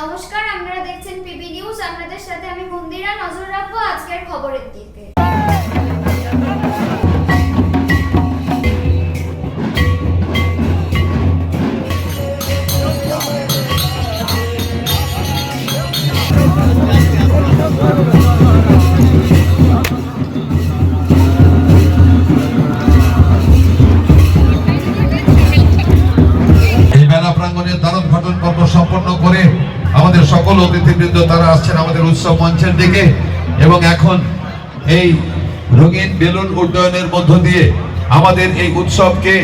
নমস্কার আপনারা দেখছেন পিবি নিউজ। আপনাদের সাথে আমি মন্দিরা নজর রাখব আজকের খবরের দিকে। মেলা প্রাঙ্গণে দারুণ ঘটন পর্ব সম্পন্ন করে আমাদের সকল অতিথিবৃন্দ তারা আসছেন আমাদের উৎসব মঞ্চের দিকে। এবং এখন এই রঙিন বেলুন উড্ডয়নের মধ্য দিয়ে আমাদের এই উৎসবকে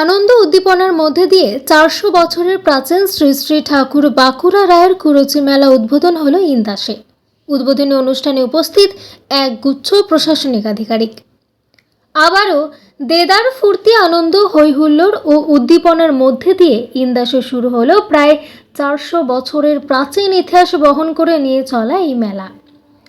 আনন্দ উদ্দীপনার মধ্যে দিয়ে চারশো বছরের প্রাচীন শ্রী শ্রী ঠাকুর বাঁকুড়া রায়ের কুরুচি মেলা উদ্বোধন হলো ইন্দাসে। উদ্বোধনী অনুষ্ঠানে উপস্থিত এক গুচ্ছ প্রশাসনিক আধিকারিক। আবারও দেদার ফুর্তি আনন্দ, হৈহুল্লোড় ও উদ্দীপনার মধ্যে দিয়ে ইন্দাসে শুরু হলো প্রায় চারশো বছরের প্রাচীন ইতিহাস বহন করে নিয়ে চলা এই মেলা।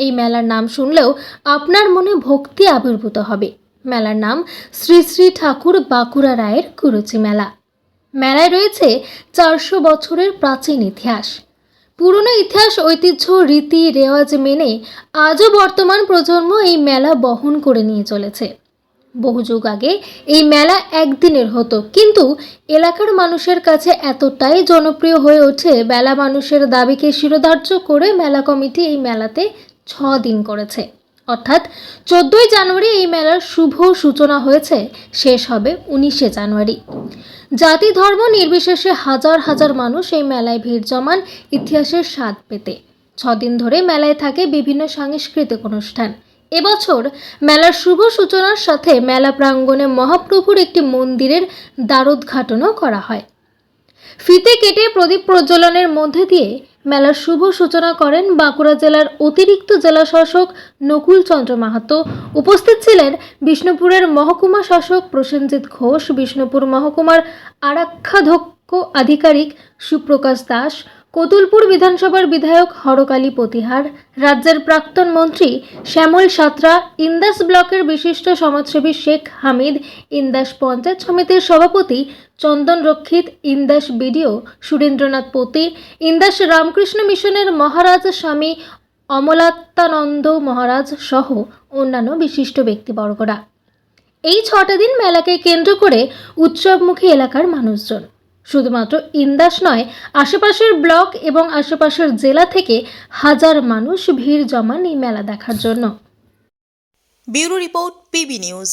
এই মেলার নাম শুনলেও আপনার মনে ভক্তি আবির্ভূত হবে। মেলার নাম শ্রী শ্রী ঠাকুর বাঁকুড়া রায়ের কুরুচি মেলা। মেলায় রয়েছে চারশো বছরের প্রাচীন ইতিহাস। পুরনো ইতিহাস, ঐতিহ্য, রীতি, রেওয়াজ মেনে আজও বর্তমান প্রজন্ম এই মেলা বহন করে নিয়ে চলেছে। বহু যুগ আগে এই মেলা একদিনের হতো, কিন্তু এলাকার মানুষের কাছে এতটাই জনপ্রিয় হয়ে ওঠে বেলা মানুষের দাবিকে শিরোধার্য করে মেলা কমিটি এই মেলাতে ছ দিন করেছে। অর্থাৎ চোদ্দোই জানুয়ারি এই মেলার শুভ সূচনা হয়েছে, শেষ হবে উনিশে জানুয়ারি। জাতি ধর্ম নির্বিশেষে হাজার হাজার মানুষ এই মেলায় ভিড় জমান ইতিহাসের স্বাদ পেতে। ছদিন ধরে মেলায় থাকে বিভিন্ন সাংস্কৃতিক অনুষ্ঠান। এবছর মেলার শুভ সূচনার সাথে মেলা প্রাঙ্গণে মহাপ্রভুর একটি মন্দিরের দ্বারোদ্ঘাটনও করা হয়। ফিতে কেটে প্রদীপ প্রজ্বলনের মধ্যে দিয়ে মেলার শুভ সূচনা করেন বাঁকুড়া জেলার অতিরিক্ত জেলা শাসক নকুল চন্দ্র মাহাতো। উপস্থিত ছিলেন বিষ্ণুপুরের মহকুমা শাসক প্রসেনজিৎ ঘোষ, বিষ্ণুপুর মহকুমার আরাক্ষাধ্যক্ষ আধিকারিক সুপ্রকাশ দাস কতুলপুর বিধানসভার বিধায়ক হরকালী প্রতিহার, রাজ্যের প্রাক্তন মন্ত্রী শ্যামল সাঁতরা, ইন্দাস ব্লকের বিশিষ্ট সমাজসেবী শেখ হামিদ, ইন্দাস পঞ্চায়েত সমিতির সভাপতি চন্দন রক্ষিত, ইন্দাস বিডিও সুরেন্দ্রনাথ পতি, ইন্দাস রামকৃষ্ণ মিশনের মহারাজ স্বামী অমলাত্মানন্দ মহারাজ সহ অন্যান্য বিশিষ্ট ব্যক্তিবর্গরা। এই ছটা দিন মেলাকে কেন্দ্র করে উৎসবমুখী এলাকার মানুষজন। শুধুমাত্র ইন্দাস নয়, আশেপাশের ব্লক এবং আশেপাশের জেলা থেকে হাজার মানুষ ভিড় জমান এই মেলা দেখার জন্য। Bureau report, PB news.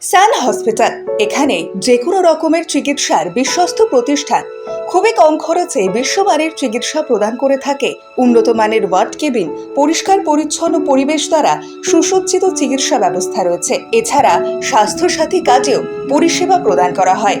Sun hospital, এখানে যে কোনো রকমের চিকিৎসার বিশ্বস্ত প্রতিষ্ঠান। খুবই কম খরচে বিশ্বমানের চিকিৎসা প্রদান করে থাকে। উন্নত মানের ওয়ার্ড কেবিন, পরিষ্কার পরিচ্ছন্ন পরিবেশ দ্বারা সুসজ্জিত চিকিৎসা ব্যবস্থা রয়েছে। এছাড়া স্বাস্থ্যসাথী কাজেও পরিষেবা প্রদান করা হয়।